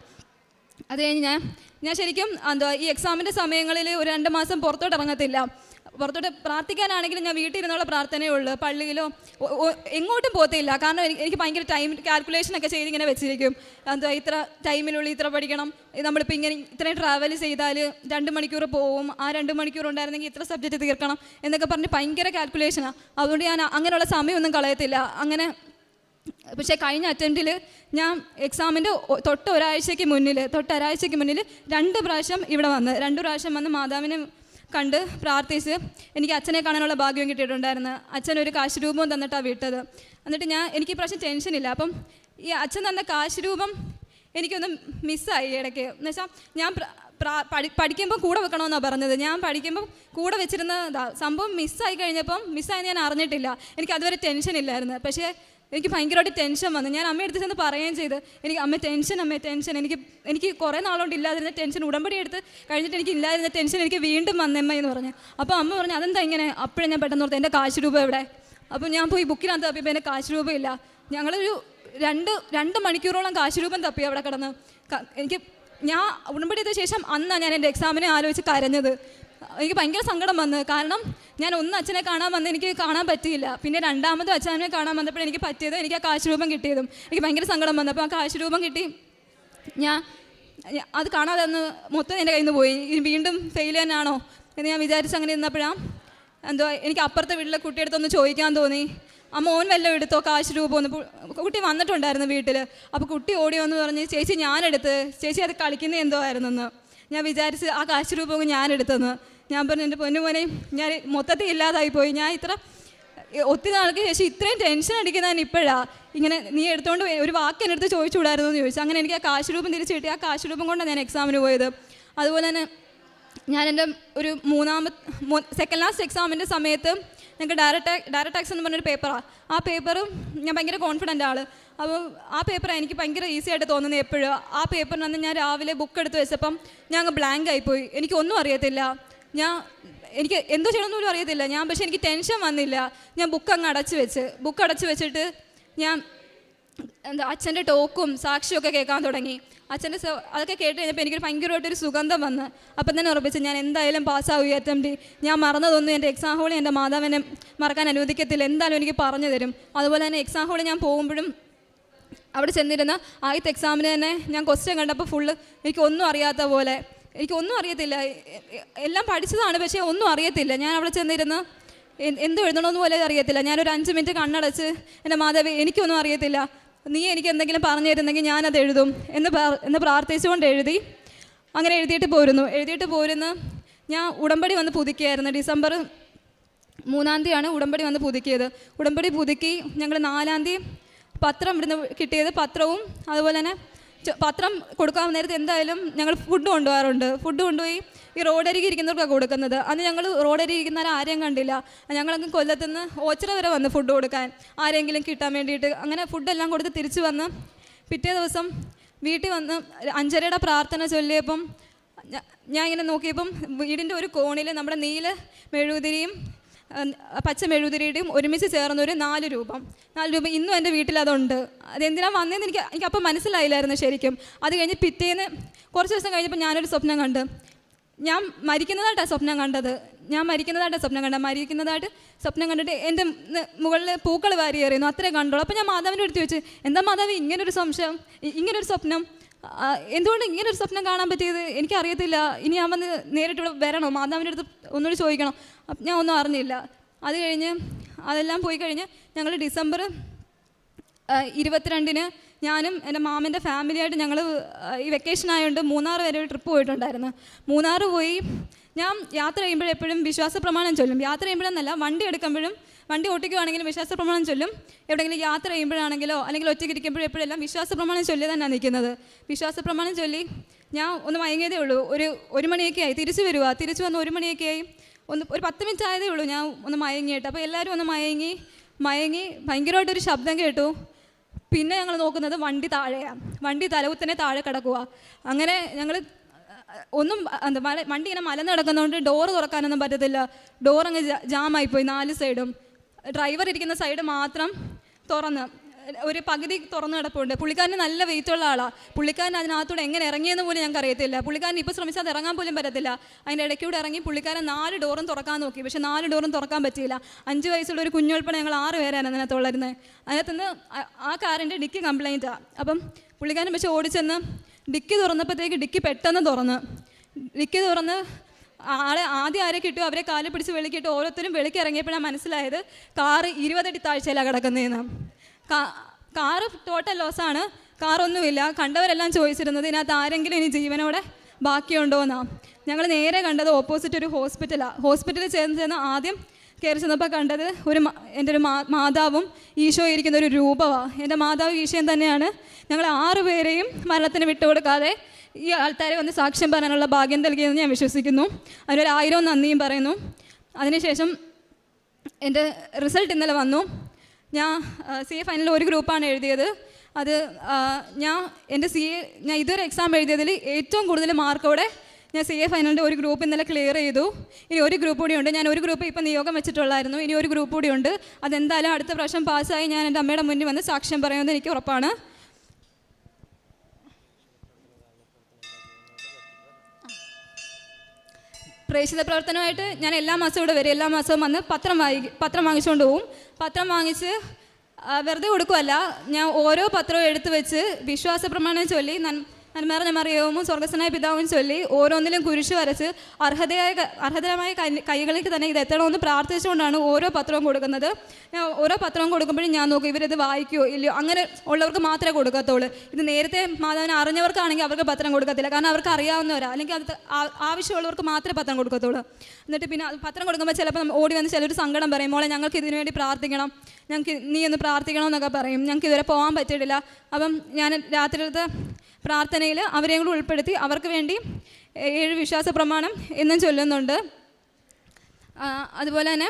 അത് കഴിഞ്ഞ് ഞാൻ ഞാൻ ശരിക്കും എന്താ ഈ എക്സാമിന്റെ സമയങ്ങളിൽ ഒരു രണ്ട് മാസം പുറത്തോട്ട് ഇറങ്ങത്തില്ല. പുറത്തോട്ട് പ്രാർത്ഥിക്കാനാണെങ്കിലും ഞാൻ വീട്ടിൽ ഇരുന്നുള്ള പ്രാർത്ഥനയേ ഉള്ളൂ. പള്ളിയിലോ എങ്ങോട്ടും പോകത്തില്ല. കാരണം എനിക്ക് ഭയങ്കര ടൈം കാൽക്കുലേഷൻ ഒക്കെ ചെയ്ത് ഇങ്ങനെ വെച്ചിരിക്കും. എന്താ ഇത്ര ടൈമിനുള്ളിൽ ഇത്ര പഠിക്കണം. നമ്മളിപ്പോൾ ഇങ്ങനെ ഇത്രയും ട്രാവൽ ചെയ്താൽ രണ്ട് മണിക്കൂർ പോവും. ആ രണ്ട് മണിക്കൂർ ഉണ്ടായിരുന്നെങ്കിൽ ഇത്ര സബ്ജക്റ്റ് തീർക്കണം എന്നൊക്കെ പറഞ്ഞ് ഭയങ്കര കാൽക്കുലേഷനാണ് അതുകൊണ്ട് ഞാൻ അങ്ങനെയുള്ള സമയമൊന്നും കളയത്തില്ല. അങ്ങനെ പക്ഷേ കഴിഞ്ഞ അറ്റംപ്റ്റിൽ ഞാൻ എക്സാമിന്റെ തൊട്ട് ഒരാഴ്ചയ്ക്ക് മുന്നിൽ തൊട്ട് ഒരാഴ്ചയ്ക്ക് മുന്നിൽ രണ്ട് പ്രാവശ്യം ഇവിടെ വന്ന് രണ്ട് പ്രാവശ്യം വന്ന് മാതാവിനെ കണ്ട് പ്രാർത്ഥിച്ച് എനിക്ക് അച്ഛനെ കാണാനുള്ള ഭാഗ്യം കിട്ടിയിട്ടുണ്ടായിരുന്നു. അച്ഛൻ ഒരു കാശ് രൂപവും തന്നിട്ടാണ് വിട്ടത്. എന്നിട്ട് ഞാൻ എനിക്ക് പ്രാവശ്യം ടെൻഷനില്ല അപ്പം ഈ അച്ഛൻ തന്ന കാശ് രൂപം എനിക്കൊന്ന് മിസ്സായി ഇടയ്ക്ക്. എന്ന് വെച്ചാൽ ഞാൻ പഠി പഠിക്കുമ്പോൾ കൂടെ വെക്കണമെന്നാണ് പറഞ്ഞത്. ഞാൻ പഠിക്കുമ്പോൾ കൂടെ വെച്ചിരുന്ന ഇതാ സംഭവം മിസ്സായി കഴിഞ്ഞപ്പം മിസ്സായെന്ന് ഞാൻ അറിഞ്ഞിട്ടില്ല. എനിക്ക് അതുവരെ ടെൻഷൻ ഇല്ലായിരുന്നു. പക്ഷേ എനിക്ക് ഭയങ്കരമായിട്ട് ടെൻഷൻ വന്നു. ഞാൻ അമ്മ എടുത്ത് ചെന്ന് പറയുകയും ചെയ്ത് എനിക്ക് അമ്മ ടെൻഷൻ അമ്മ ടെൻഷൻ എനിക്ക് എനിക്ക് കുറേ നാളുകൊണ്ട് ഇല്ലാതിരുന്ന ടെൻഷൻ ഉടമ്പടി എടുത്ത് കഴിഞ്ഞിട്ട് എനിക്ക് ഇല്ലാതിരുന്ന ടെൻഷൻ എനിക്ക് വീണ്ടും വന്നമ്മ എന്ന് പറഞ്ഞു. അപ്പോൾ അമ്മ പറഞ്ഞു അതെന്താ ഇങ്ങനെ? അപ്പോഴേ ഞാൻ പെട്ടെന്ന് ഓർത്ത് എന്റെ കാശ് രൂപ എവിടെ? അപ്പോൾ ഞാൻ പോയി ബുക്കിനകത്ത് തപ്പിയപ്പോൾ എന്റെ കാശ് ഇല്ല. ഞങ്ങളൊരു രണ്ട് രണ്ട് മണിക്കൂറോളം കാശ് രൂപം തപ്പി അവിടെ കിടന്ന്. എനിക്ക് ഞാൻ ഉടമ്പടി ചെയ്ത ശേഷം അന്നാണ് ഞാൻ എന്റെ എക്സാമിനെ ആലോചിച്ച് കരഞ്ഞത്. എനിക്ക് ഭയങ്കര സങ്കടം വന്നു. കാരണം ഞാൻ ഒന്ന് അച്ഛനെ കാണാൻ വന്ന് എനിക്ക് കാണാൻ പറ്റിയില്ല. പിന്നെ രണ്ടാമതും അച്ഛനെ കാണാൻ വന്നപ്പോൾ എനിക്ക് പറ്റിയത്. എനിക്ക് ആ കാശ് രൂപം കിട്ടിയതും. എനിക്ക് ഭയങ്കര സങ്കടം വന്നു. അപ്പോൾ ആ കാശ് രൂപം കിട്ടി ഞാൻ അത് കാണാതെ അന്ന് മൊത്തം എന്റെ കയ്യിൽ നിന്ന് പോയി വീണ്ടും ഫെയിൽ തന്നെയാണോ എന്ന് ഞാൻ വിചാരിച്ച് അങ്ങനെ ഇരുന്നപ്പോഴാണ് എന്തോ എനിക്ക് അപ്പുറത്തെ വീട്ടിലെ കുട്ടിയെടുത്തൊന്ന് ചോദിക്കാൻ തോന്നി. ആ മോൻ വല്ലതും എടുത്തോ കാശ് രൂപം ഒന്ന് കുട്ടി വന്നിട്ടുണ്ടായിരുന്നു വീട്ടിൽ അപ്പോൾ കുട്ടി ഓടിയോ എന്ന് പറഞ്ഞ് ചേച്ചി ഞാനെടുത്ത്. ചേച്ചി അത് കളിക്കുന്നത് എന്തോ ആയിരുന്നെന്ന് ഞാൻ വിചാരിച്ച് ആ കാശ് ഞാൻ എടുത്തെന്ന്. ഞാൻ പറഞ്ഞു എന്റെ പൊന്നു മോനെ ഞാൻ മൊത്തത്തിൽ ഇല്ലാതായി പോയി. ഞാൻ ഇത്ര ഒത്തിരി നാൾക്ക് ശേഷം ഇത്രയും ടെൻഷൻ അടിക്കുന്നതാണ് ഇപ്പോഴാണ് ഇങ്ങനെ നീ എടുത്തുകൊണ്ട് ഒരു വാക്ക് എന്റെ അടുത്ത് ചോദിച്ചുകൂടായിരുന്നു എന്ന് ചോദിച്ചു. അങ്ങനെ എനിക്ക് ആ കാശ് രൂപം തിരിച്ചു കിട്ടി. ആ കാശ് രൂപം കൊണ്ടാണ് ഞാൻ എക്സാമിന് പോയത്. അതുപോലെ തന്നെ ഞാൻ എന്റെ ഒരു മൂന്നാമത്തെ സെക്കൻഡ് ലാസ്റ്റ് എക്സാമിന്റെ സമയത്ത് ഞങ്ങൾക്ക് ഡയറക്റ്റ് ഡയറക്റ്റ് ടാക്സ് എന്ന് പറഞ്ഞൊരു പേപ്പറാണ് ആ. പേപ്പറും ഞാൻ ഭയങ്കര കോൺഫിഡന്റ് ആൾ അപ്പോൾ ആ പേപ്പർ എനിക്ക് ഭയങ്കര ഈസി ആയിട്ട് തോന്നുന്നത് എപ്പോഴും. ആ പേപ്പറിനന്ന് ഞാൻ രാവിലെ ബുക്ക് എടുത്ത് വെച്ചപ്പം ഞാൻ അങ്ങ് ബ്ലാങ്ക് ആയിപ്പോയി. എനിക്കൊന്നും അറിയത്തില്ല. ഞാൻ എനിക്ക് എന്തോ ചെയ്യണമെന്ന് പോലും അറിയത്തില്ല. ഞാൻ പക്ഷേ എനിക്ക് ടെൻഷൻ വന്നില്ല. ഞാൻ ബുക്ക് അങ്ങ് അടച്ച് വെച്ച്. ബുക്ക് അടച്ച് വെച്ചിട്ട് ഞാൻ എന്താ അച്ഛന്റെ ടോക്കും സാക്ഷിയൊക്കെ കേൾക്കാൻ തുടങ്ങി. അച്ഛന്റെ അതൊക്കെ കേട്ട് കഴിഞ്ഞപ്പോൾ എനിക്കൊരു ഭയങ്കരമായിട്ടൊരു സുഗന്ധം വന്ന്. അപ്പം തന്നെ ഉറപ്പിച്ച് ഞാൻ എന്തായാലും പാസ്സാവും ഈ അറ്റംപ്റ്റ് ഞാൻ മറന്നതൊന്നും എന്റെ എക്സാം ഹോളിൽ എന്റെ മാതാവിനെ മറക്കാൻ അനുവദിക്കത്തില്ല. എന്തായാലും എനിക്ക് പറഞ്ഞു തരും. അതുപോലെ തന്നെ എക്സാം ഹോളിൽ ഞാൻ പോകുമ്പോഴും അവിടെ ചെന്നിരുന്ന ആദ്യത്തെ എക്സാമിന് തന്നെ ഞാൻ ക്വസ്റ്റ്യൻ കണ്ടപ്പോൾ ഫുള്ള് എനിക്കൊന്നും അറിയാത്ത പോലെ എനിക്കൊന്നും അറിയത്തില്ല. എല്ലാം പഠിച്ചതാണ് പക്ഷേ ഒന്നും അറിയത്തില്ല. ഞാൻ അവിടെ ചെന്നിരുന്ന് എന്ത് എഴുതണമെന്ന് പോലെ അറിയത്തില്ല. ഞാനൊരു അഞ്ച് മിനിറ്റ് കണ്ണടച്ച് എന്റെ മാതാവി എനിക്കൊന്നും അറിയത്തില്ല. നീ എനിക്ക് എന്തെങ്കിലും പറഞ്ഞു തരുന്നെങ്കിൽ ഞാനത് എഴുതും എന്ന് എന്ന് പ്രാർത്ഥിച്ചുകൊണ്ട് എഴുതി അങ്ങനെ എഴുതിയിട്ട് പോരുന്നു. എഴുതിയിട്ട് പോരുന്ന ഞാൻ ഉടമ്പടി വന്ന് പുതുക്കിയായിരുന്നു. ഡിസംബർ മൂന്നാം തീയതിയാണ് ഉടമ്പടി വന്ന് പുതുക്കിയത്. ഉടമ്പടി പുതുക്കി ഞങ്ങൾ നാലാം തീയതി പത്രം ഇവിടുന്ന് കിട്ടിയത്. പത്രവും അതുപോലെ തന്നെ പത്രം കൊടുക്കാൻ നേരത്തെ എന്തായാലും ഞങ്ങൾ ഫുഡ് കൊണ്ടുപോകാറുണ്ട്. ഫുഡ് കൊണ്ടുപോയി ഈ റോഡരികെ ഇരിക്കുന്നവർക്കാണ് കൊടുക്കുന്നത്. അന്ന് ഞങ്ങൾ റോഡരികെ ഇരിക്കുന്നവരെ ആരെയും കണ്ടില്ല. ഞങ്ങളങ്ങ് കൊല്ലത്തുനിന്ന് ഓച്ചിറ വരെ വന്ന് ഫുഡ് കൊടുക്കാൻ. ആരെങ്കിലും കിട്ടാൻ വേണ്ടിയിട്ട് അങ്ങനെ ഫുഡെല്ലാം കൊടുത്ത് തിരിച്ചു വന്ന് പിറ്റേ ദിവസം വീട്ടിൽ വന്ന് അഞ്ചരയുടെ പ്രാർത്ഥന ചൊല്ലിയപ്പം ഞാൻ ഇങ്ങനെ നോക്കിയപ്പം വീടിന്റെ ഒരു കോണിൽ നമ്മുടെ നീല മെഴുകുതിരിയും പച്ച മെഴുകുതിരിയുടെയും ഒരുമിച്ച് ചേർന്നൊരു നാല് രൂപം. നാല് രൂപ ഇന്നും എന്റെ വീട്ടിൽ അതുണ്ട്. അതെന്തിനാ വന്നതെന്ന് എനിക്ക് എനിക്ക് അപ്പം മനസ്സിലായില്ലായിരുന്നു ശരിക്കും. അത് കഴിഞ്ഞ് പിറ്റേന്ന് കുറച്ച് ദിവസം കഴിഞ്ഞപ്പോൾ ഞാനൊരു സ്വപ്നം കണ്ട്. ഞാൻ മരിക്കുന്നതായിട്ടാണ് സ്വപ്നം കണ്ടത്. ഞാൻ മരിക്കുന്നതായിട്ട് സ്വപ്നം കണ്ടത്. മരിക്കുന്നതായിട്ട് സ്വപ്നം കണ്ടിട്ട് എന്റെ മുകളിൽ പൂക്കൾ വാരി എറിയുന്നു. അത്രേ കണ്ടോളൂ അപ്പോൾ ഞാൻ മാതാവിന്റെ അടുത്ത് വെച്ച് എന്താ മാതാവ് ഇങ്ങനൊരു സംശയം? ഇങ്ങനൊരു സ്വപ്നം? എന്തുകൊണ്ട് ഇങ്ങനൊരു സ്വപ്നം കാണാൻ പറ്റിയത്? എനിക്കറിയത്തില്ല. ഇനി ഞാൻ വന്ന് നേരിട്ട് ഇവിടെ വരണോ? മാതാവിന്റെ അടുത്ത് ഒന്നുകൂടി ചോദിക്കണം? ഞാൻ ഒന്നും അറിഞ്ഞില്ല. അത് കഴിഞ്ഞ് അതെല്ലാം പോയി കഴിഞ്ഞ് ഞങ്ങൾ ഡിസംബർ ഇരുപത്തിരണ്ടിന് ഞാനും എന്റെ മാമന്റെ ഫാമിലിയായിട്ട് ഞങ്ങൾ ഈ വെക്കേഷൻ ആയതുകൊണ്ട് മൂന്നാർ വരെ ഒരു ട്രിപ്പ് പോയിട്ടുണ്ടായിരുന്നു. മൂന്നാർ പോയി ഞാൻ യാത്ര ചെയ്യുമ്പോഴും എപ്പോഴും വിശ്വാസ പ്രമാണം ചൊല്ലും. യാത്ര ചെയ്യുമ്പോഴെന്നല്ല വണ്ടി എടുക്കുമ്പോഴും വണ്ടി ഓട്ടിക്കുവാണെങ്കിലും വിശ്വാസ പ്രമാണം ചൊല്ലും. എവിടെയെങ്കിലും യാത്ര ചെയ്യുമ്പോഴാണെങ്കിലോ അല്ലെങ്കിൽ ഒറ്റയ്ക്ക് ഇരിക്കുമ്പോഴും എപ്പോഴെല്ലാം വിശ്വാസ പ്രമാണം ചൊല്ലി തന്നെയാണ് നിൽക്കുന്നത്. വിശ്വാസ പ്രമാണം ചൊല്ലി ഞാൻ ഒന്ന് മയങ്ങിയതേ ഉള്ളൂ. ഒരു ഒരു മണിയൊക്കെ ആയി. തിരിച്ചു വരിക തിരിച്ചു വന്ന് ഒരു മണിയൊക്കെ ആയി. ഒന്ന് ഒരു പത്ത് മിനിറ്റ് ആയതേ ഉള്ളൂ ഞാൻ ഒന്ന് മയങ്ങിയിട്ട്. അപ്പോൾ എല്ലാവരും ഒന്ന് മയങ്ങി മയങ്ങി ഭയങ്കരമായിട്ടൊരു ശബ്ദം കേട്ടു. പിന്നെ ഞങ്ങൾ നോക്കുന്നത് വണ്ടി താഴെയാണ് വണ്ടി തലവുത്തനെ താഴെ കിടക്കുക. അങ്ങനെ ഞങ്ങൾ ഒന്നും എന്താ മല വണ്ടി ഇങ്ങനെ മലന്ന് കിടക്കുന്നതുകൊണ്ട് ഡോറ് തുറക്കാനൊന്നും പറ്റത്തില്ല. ഡോർ ജാമായിപ്പോയി നാല് സൈഡും ഡ്രൈവർ ഇരിക്കുന്ന സൈഡ് മാത്രം തുറന്ന്. ഒരു പകുതി തുറന്നു കിടപ്പുണ്ട്. പുള്ളിക്കാരന് നല്ല വെയിറ്റ് ഉള്ള ആളാണ് പുള്ളിക്കാരൻ അതിനകത്തൂടെ എങ്ങനെ ഇറങ്ങിയെന്ന് പോലും ഞങ്ങൾക്ക് അറിയത്തില്ല. പുള്ളിക്കാരൻ ഇപ്പോൾ ശ്രമിച്ചാൽ അത് ഇറങ്ങാൻ പോലും പറ്റത്തില്ല. അതിന്റെ ഇടയ്ക്കൂടെ ഇറങ്ങി പുള്ളിക്കാരൻ നാല് ഡോറും തുറക്കാൻ നോക്കി. പക്ഷേ നാല് ഡോറും തുറക്കാൻ പറ്റിയില്ല. അഞ്ച് വയസ്സുള്ള ഒരു കുഞ്ഞുൾപ്പെടെ ഞങ്ങൾ ആറ് പേരാണ് അതിനകത്തുള്ളായിരുന്നത് അതിനകത്തുനിന്ന് ആ- കാറിന്റെ ഡിക്കി കംപ്ലൈന്റാണ് അപ്പം പുള്ളിക്കാരൻ പക്ഷേ ഓടിച്ചെന്ന് ഡിക്കി തുറന്നപ്പോഴത്തേക്ക് ഡിക്കി പെട്ടെന്ന് തുറന്ന്. ഡിക്കി തുറന്ന് ആളെ ആദ്യം ആരെ കിട്ടും അവരെ കാൽ പിടിച്ച് വെളിക്കിട്ട് ഓരോരുത്തരും വെളിക്കിറങ്ങിയപ്പോഴാണ് മനസ്സിലായത് കാറ് ഇരുപതടി താഴ്ചയിലാണ് കിടക്കുന്നതെന്ന് കാറ് ടോട്ടൽ ലോസാണ് കാറൊന്നുമില്ല. കണ്ടവരെല്ലാം ചോദിച്ചിരുന്നത് ഇതിനകത്ത് ആരെങ്കിലും ഇനി ജീവനോടെ ബാക്കിയുണ്ടോ എന്നാ ഞങ്ങൾ നേരെ കണ്ടത് ഓപ്പോസിറ്റ് ഒരു ഹോസ്പിറ്റലാണ് ഹോസ്പിറ്റലിൽ ചേർന്ന് ചെന്ന് ആദ്യം കയറി ചെന്നപ്പോൾ കണ്ടത് ഒരു എന്റെ ഒരു മാതാവും ഈശോ ഇരിക്കുന്ന ഒരു രൂപമാണ് എന്റെ മാതാവ് ഈശോയും തന്നെയാണ്. ഞങ്ങൾ ആറു പേരെയും മരണത്തിന് വിട്ടുകൊടുക്കാതെ ഈ ആൾക്കാരെ വന്ന് സാക്ഷ്യം പറയാനുള്ള ഭാഗ്യം നൽകിയെന്ന് ഞാൻ വിശ്വസിക്കുന്നു. അതിനൊരു ആയിരവും നന്ദിയും പറയുന്നു. അതിനുശേഷം എന്റെ റിസൾട്ട് ഇന്നലെ വന്നു. ഞാൻ സി എ ഫൈനലിൽ ഒരു ഗ്രൂപ്പാണ് എഴുതിയത്. അത് ഞാൻ എന്റെ സി എ ഞാൻ ഇതൊരു എക്സാം എഴുതിയതിൽ ഏറ്റവും കൂടുതൽ മാർക്കോടെ ഞാൻ സി എ ഫൈനലിന്റെ ഒരു ഗ്രൂപ്പ് ഇന്നലെ ക്ലിയർ ചെയ്തു. ഇനി ഒരു ഗ്രൂപ്പ് കൂടി ഉണ്ട്. ഞാൻ ഒരു ഗ്രൂപ്പ് ഇപ്പം നിയോഗം വെച്ചിട്ടുള്ളായിരുന്നു. ഇനി ഒരു ഗ്രൂപ്പ് കൂടി ഉണ്ട്. അതെന്തായാലും അടുത്ത പ്രാവശ്യം പാസ്സായി ഞാൻ എന്റെ അമ്മയുടെ മുന്നിൽ വന്ന് സാക്ഷ്യം പറയുമെന്ന് എനിക്ക് ഉറപ്പാണ്. പ്രേക്ഷിത പ്രവർത്തനമായിട്ട് ഞാൻ എല്ലാ മാസവും ഇവിടെ വരും. എല്ലാ മാസവും വന്ന് പത്രം വാങ്ങി പത്രം വാങ്ങിച്ചുകൊണ്ട് പോവും. പത്രം വാങ്ങിച്ച് വെറുതെ കൊടുക്കുമല്ല ഞാൻ ഓരോ പത്രവും എടുത്തു വെച്ച് വിശ്വാസ പ്രമാണം ചൊല്ലി നന്മറിഞ്ഞ മറിയവും സ്വർഗസ്വനായ പിതാവും ചൊല്ലി ഓരോന്നിലും കുരിശു വരച്ച് അർഹതയായ അർഹതരമായ കൈകളിലേക്ക് തന്നെ ഇത് എത്തണമെന്ന് പ്രാർത്ഥിച്ചുകൊണ്ടാണ് ഓരോ പത്രവും കൊടുക്കുന്നത്. ഞാൻ ഓരോ പത്രവും കൊടുക്കുമ്പോഴും ഞാൻ നോക്കും ഇവരിത് വായിക്കുമോ ഇല്ലയോ? അങ്ങനെ ഉള്ളവർക്ക് മാത്രമേ കൊടുക്കത്തുള്ളൂ. ഇത് നേരത്തെ മാതാവിനെ അറിഞ്ഞവർക്കാണെങ്കിൽ അവർക്ക് പത്രം കൊടുക്കത്തില്ല. കാരണം അവർക്ക് അറിയാവുന്നവരാ. അല്ലെങ്കിൽ അത് ആവശ്യമുള്ളവർക്ക് മാത്രമേ പത്രം കൊടുക്കത്തുള്ളൂ. എന്നിട്ട് പിന്നെ പത്രം കൊടുക്കുമ്പോൾ ചിലപ്പോൾ ഓടി വന്ന് ചിലർ സങ്കടം പറയും മോളെ ഞങ്ങൾക്ക് ഇതിനു വേണ്ടി പ്രാർത്ഥിക്കണം. ഞങ്ങൾക്ക് നീ ഒന്ന് പ്രാർത്ഥിക്കണം എന്നൊക്കെ പറയും. ഞങ്ങൾക്ക് ഇതുവരെ പോകാൻ പറ്റിയിട്ടില്ല. അപ്പം ഞാൻ രാത്രിയിലത്തെ പ്രാർത്ഥനയിൽ അവരെയും കൂടി ഉൾപ്പെടുത്തി അവർക്ക് വേണ്ടി ഏഴ് വിശ്വാസ പ്രമാണം എന്നും ചൊല്ലുന്നുണ്ട്. അതുപോലെ തന്നെ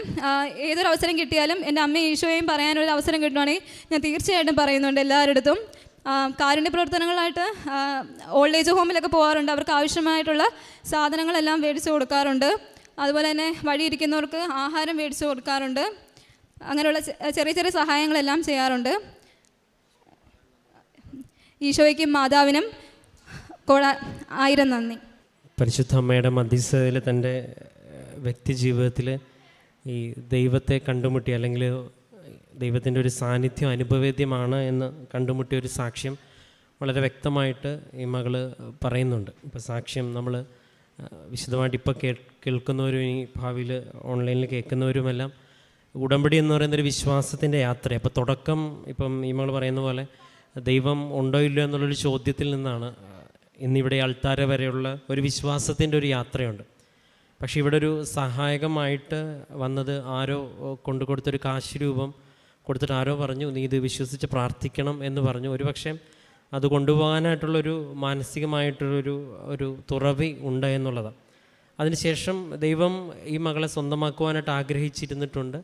ഏതൊരു അവസരം കിട്ടിയാലും എന്റെ അമ്മയും ഈശോയും പറയാനൊരു അവസരം കിട്ടുവാണെങ്കിൽ ഞാൻ തീർച്ചയായിട്ടും പറയുന്നുണ്ട് എല്ലാവരുടെ അടുത്തും കാരുണ്യ പ്രവർത്തനങ്ങളായിട്ട് ഓൾഡ് ഏജ് ഹോമിലൊക്കെ പോകാറുണ്ട് അവർക്ക് ആവശ്യമായിട്ടുള്ള സാധനങ്ങളെല്ലാം മേടിച്ചു കൊടുക്കാറുണ്ട്. അതുപോലെ തന്നെ വഴിയിരിക്കുന്നവർക്ക് ആഹാരം മേടിച്ചു കൊടുക്കാറുണ്ട്. അങ്ങനെയുള്ള ചെറിയ ചെറിയ സഹായങ്ങളെല്ലാം ചെയ്യാറുണ്ട്. ഈശോയ്ക്കും മാതാവിനും കോട ആയിരം നന്ദി. പരിശുദ്ധ അമ്മയുടെ മധ്യസ്ഥതയിൽ തന്റെ വ്യക്തി ജീവിതത്തിൽ ഈ ദൈവത്തെ കണ്ടുമുട്ടി അല്ലെങ്കിൽ ദൈവത്തിന്റെ ഒരു സാന്നിധ്യം അനുഭവേദ്യമാണ് എന്ന് കണ്ടുമുട്ടിയ ഒരു സാക്ഷ്യം വളരെ വ്യക്തമായിട്ട് ഈ മകൾ പറയുന്നുണ്ട്. ഇപ്പോൾ സാക്ഷ്യം നമ്മൾ വിശദമായിട്ട് ഇപ്പോൾ കേ കേൾക്കുന്നവരും ഈ ഭാവിയിൽ ഓൺലൈനിൽ കേൾക്കുന്നവരുമെല്ലാം ഉടമ്പടി എന്ന് പറയുന്നൊരു വിശ്വാസത്തിന്റെ യാത്ര അപ്പോൾ തുടക്കം ഇപ്പം ഈ മകൾ പറയുന്ന പോലെ ദൈവം ഉണ്ടോ ഇല്ലയോ എന്നുള്ളൊരു ചോദ്യത്തിൽ നിന്നാണ് ഇന്നിവിടെ അൾത്താര വരെയുള്ള ഒരു വിശ്വാസത്തിന്റെ ഒരു യാത്രയുണ്ട്. പക്ഷേ ഇവിടെ ഒരു സഹായകമായിട്ട് വന്നത് ആരോ കൊണ്ടു കൊടുത്തൊരു കാശ് രൂപം കൊടുത്തിട്ട് ആരോ പറഞ്ഞു നീ ഇത് വിശ്വസിച്ച് പ്രാർത്ഥിക്കണം എന്ന് പറഞ്ഞു. ഒരു പക്ഷേ അത് കൊണ്ടുപോകാനായിട്ടുള്ളൊരു മാനസികമായിട്ടുള്ളൊരു ഒരു തുറവി ഉണ്ട് എന്നുള്ളതാണ്. അതിനുശേഷം ദൈവം ഈ മകളെ സ്വന്തമാക്കുവാനായിട്ട് ആഗ്രഹിച്ചിരുന്നിട്ടുണ്ട്.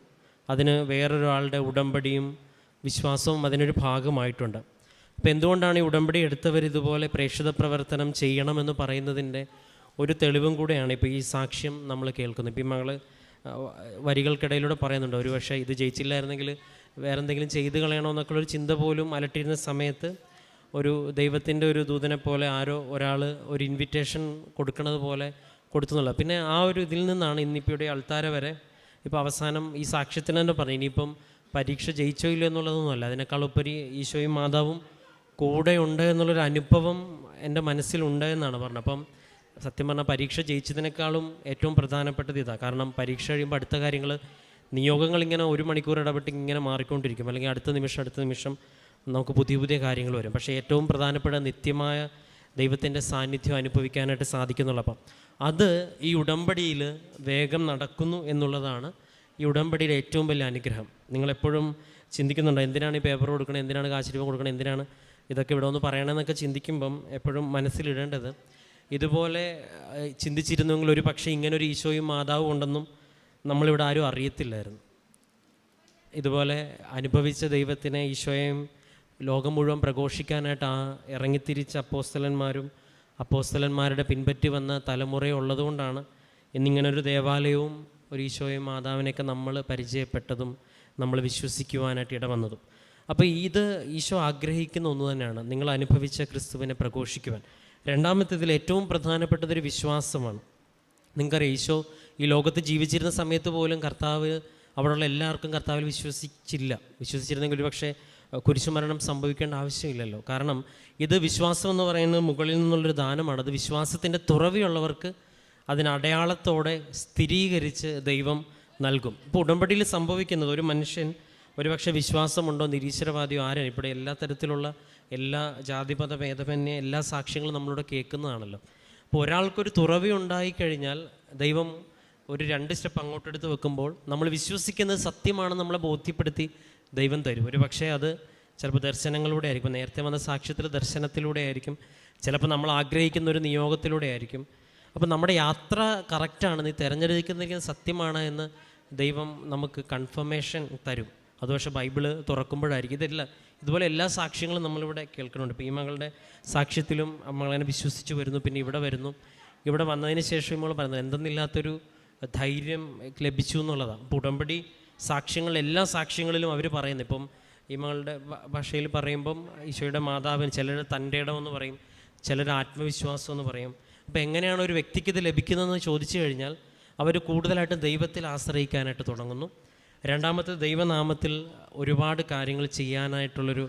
അതിന് വേറൊരാളുടെ ഉടമ്പടിയും വിശ്വാസവും അതിനൊരു ഭാഗമായിട്ടുണ്ട്. അപ്പോൾ എന്തുകൊണ്ടാണ് ഈ ഉടമ്പടി എടുത്തവർ ഇതുപോലെ പ്രേക്ഷിത പ്രവർത്തനം ചെയ്യണമെന്ന് പറയുന്നതിന്റെ ഒരു തെളിവും കൂടെയാണ് ഇപ്പോൾ ഈ സാക്ഷ്യം നമ്മൾ കേൾക്കുന്നത്. ഇപ്പം ഈ മകൾ വരികൾക്കിടയിലൂടെ പറയുന്നുണ്ട് ഒരു പക്ഷേ ഇത് ജയിച്ചില്ലായിരുന്നെങ്കിൽ വേറെ എന്തെങ്കിലും ചെയ്തു കളയണമെന്നൊക്കെ ഒരു ചിന്ത പോലും അലട്ടിയിരുന്ന സമയത്ത് ഒരു ദൈവത്തിന്റെ ഒരു ദൂതനെ പോലെ ആരോ ഒരാൾ ഒരു ഇൻവിറ്റേഷൻ കൊടുക്കുന്നത് പോലെ കൊടുത്തുന്നുള്ളത് പിന്നെ ആ ഒരു ഇതിൽ നിന്നാണ് ഇന്നിപ്പോൾ ഇവിടെ അൾത്താര വരെ ഇപ്പോൾ അവസാനം ഈ സാക്ഷ്യത്തിന് തന്നെ പറഞ്ഞു ഇനിയിപ്പം പരീക്ഷ ജയിച്ചോ ഇല്ലയോ എന്നുള്ളതൊന്നുമല്ല. അതിനേക്കാളുപരി ഈശോയും മാതാവും കൂടെ ഉണ്ട് എന്നുള്ളൊരു അനുഭവം എന്റെ മനസ്സിലുണ്ട് എന്നാണ് പറഞ്ഞത്. അപ്പം സത്യം പറഞ്ഞാൽ പരീക്ഷ ജയിച്ചതിനേക്കാളും ഏറ്റവും പ്രധാനപ്പെട്ടത് ഇതാണ് കാരണം പരീക്ഷ കഴിയുമ്പോൾ അടുത്ത കാര്യങ്ങൾ നിയോഗങ്ങൾ ഇങ്ങനെ ഒരു മണിക്കൂർ ഇടപെട്ട് ഇങ്ങനെ മാറിക്കൊണ്ടിരിക്കും. അല്ലെങ്കിൽ അടുത്ത നിമിഷം അടുത്ത നിമിഷം നമുക്ക് പുതിയ പുതിയ കാര്യങ്ങൾ വരും. പക്ഷേ ഏറ്റവും പ്രധാനപ്പെട്ട നിത്യമായ ദൈവത്തിന്റെ സാന്നിധ്യം അനുഭവിക്കാനായിട്ട് സാധിക്കുന്നുള്ള. അപ്പം അത് ഈ ഉടമ്പടിയിൽ വേഗം നടക്കുന്നു എന്നുള്ളതാണ് ഈ ഉടമ്പടിയുടെ ഏറ്റവും വലിയ അനുഗ്രഹം. നിങ്ങളെപ്പോഴും ചിന്തിക്കുന്നുണ്ടോ എന്തിനാണ് ഈ പേപ്പർ കൊടുക്കണത് എന്തിനാണ് കാശ് രൂപ കൊടുക്കണത് എന്തിനാണ് ഇതൊക്കെ ഇവിടെ ഒന്ന് പറയണമെന്നൊക്കെ ചിന്തിക്കുമ്പം എപ്പോഴും മനസ്സിലിടേണ്ടത് ഇതുപോലെ ചിന്തിച്ചിരുന്നെങ്കിൽ ഒരു പക്ഷേ ഇങ്ങനെ ഒരു ഈശോയും മാതാവും ഉണ്ടെന്നും നമ്മളിവിടെ ആരും അറിയത്തില്ലായിരുന്നു. ഇതുപോലെ അനുഭവിച്ച ദൈവത്തിനെ ഈശോയെയും ലോകം മുഴുവൻ പ്രഘോഷിക്കാനായിട്ട് ആ ഇറങ്ങിത്തിരിച്ച അപ്പോസ്തലന്മാരും അപ്പോസ്തലന്മാരുടെ പിൻപറ്റി വന്ന തലമുറയുള്ളതുകൊണ്ടാണ് ഇന്നിങ്ങനൊരു ദേവാലയവും ഒരു ഈശോയും മാതാവിനെയൊക്കെ നമ്മൾ പരിചയപ്പെട്ടതും നമ്മൾ വിശ്വസിക്കുവാനായിട്ട് ഇടവന്നതും. അപ്പോൾ ഇത് ഈശോ ആഗ്രഹിക്കുന്ന ഒന്ന് തന്നെയാണ്. നിങ്ങൾ അനുഭവിച്ച ക്രിസ്തുവിനെ പ്രഘോഷിക്കുവാൻ. രണ്ടാമത്തേതിൽ ഏറ്റവും പ്രധാനപ്പെട്ടതൊരു വിശ്വാസമാണ്. നിങ്ങൾക്കറിയാം ഈശോ ഈ ലോകത്ത് ജീവിച്ചിരുന്ന സമയത്ത് പോലും കർത്താവ് അവിടെയുള്ള എല്ലാവർക്കും കർത്താവിൽ വിശ്വസിച്ചില്ല. വിശ്വസിച്ചിരുന്നെങ്കിൽ ഒരു പക്ഷേ കുരിശുമരണം സംഭവിക്കേണ്ട ആവശ്യമില്ലല്ലോ. കാരണം ഇത് വിശ്വാസം എന്ന് പറയുന്നത് മുകളിൽ നിന്നുള്ളൊരു ദാനമാണ്. അത് വിശ്വാസത്തിന്റെ തുറവിയുള്ളവർക്ക് അതിനടയാളത്തോടെ സ്ഥിരീകരിച്ച് ദൈവം നൽകും. ഇപ്പോൾ ഉടമ്പടിയിൽ സംഭവിക്കുന്നത് ഒരു മനുഷ്യൻ ഒരുപക്ഷെ വിശ്വാസമുണ്ടോ നിരീശ്വരവാദിയോ ആരാണ്? ഇവിടെ എല്ലാ തരത്തിലുള്ള എല്ലാ ജാതിമത ഭേദമന്യേ എല്ലാ സാക്ഷ്യങ്ങളും നമ്മളിവിടെ കേൾക്കുന്നതാണല്ലോ. അപ്പോൾ ഒരാൾക്കൊരു തുറവി ഉണ്ടായിക്കഴിഞ്ഞാൽ ദൈവം ഒരു രണ്ട് സ്റ്റെപ്പ് അങ്ങോട്ടെടുത്ത് വെക്കുമ്പോൾ നമ്മൾ വിശ്വസിക്കുന്നത് സത്യമാണെന്ന് നമ്മളെ ബോധ്യപ്പെടുത്തി ദൈവം തരും. ഒരു പക്ഷേ അത് ചിലപ്പോൾ ദർശനങ്ങളിലൂടെ ആയിരിക്കും. നേരത്തെ വന്ന സാക്ഷ്യത്തിൽ ദർശനത്തിലൂടെ ആയിരിക്കും. ചിലപ്പോൾ നമ്മൾ ആഗ്രഹിക്കുന്ന ഒരു നിയോഗത്തിലൂടെ ആയിരിക്കും. അപ്പോൾ നമ്മുടെ യാത്ര കറക്റ്റാണ് നീ തിരഞ്ഞെടുക്കുന്നത് സത്യമാണ് എന്ന് ദൈവം നമുക്ക് കൺഫർമേഷൻ തരും. അത് പക്ഷേ ബൈബിൾ തുറക്കുമ്പോഴായിരിക്കും. ഇതല്ല ഇതുപോലെ എല്ലാ സാക്ഷ്യങ്ങളും നമ്മളിവിടെ കേൾക്കുന്നുണ്ട്. ഇപ്പോൾ ഈ മകളുടെ സാക്ഷ്യത്തിലും നമ്മളങ്ങനെ വിശ്വസിച്ച് വരുന്നു പിന്നെ ഇവിടെ വരുന്നു. ഇവിടെ വന്നതിന് ശേഷം നമ്മൾ പറയുന്നത് എന്തെന്നില്ലാത്തൊരു ധൈര്യം ലഭിച്ചു എന്നുള്ളതാണ്. അപ്പോൾ ഉടമ്പടി സാക്ഷ്യങ്ങൾ എല്ലാ സാക്ഷ്യങ്ങളിലും അവർ പറയുന്നു ഇപ്പം ഈ മകളുടെ ഭാഷയിൽ പറയുമ്പം ഈശോയുടെ മാതാവിന് ചിലർ തന്റെ ഇടമെന്ന് പറയും ചിലർ ആത്മവിശ്വാസം എന്ന് പറയും. അപ്പോൾ എങ്ങനെയാണ് ഒരു വ്യക്തിക്ക് ഇത് ലഭിക്കുന്നതെന്ന് ചോദിച്ചു കഴിഞ്ഞാൽ അവർ കൂടുതലായിട്ട് ദൈവത്തിൽ ആശ്രയിക്കാനായിട്ട് തുടങ്ങുന്നു. രണ്ടാമത്തെ ദൈവനാമത്തിൽ ഒരുപാട് കാര്യങ്ങൾ ചെയ്യാനായിട്ടുള്ളൊരു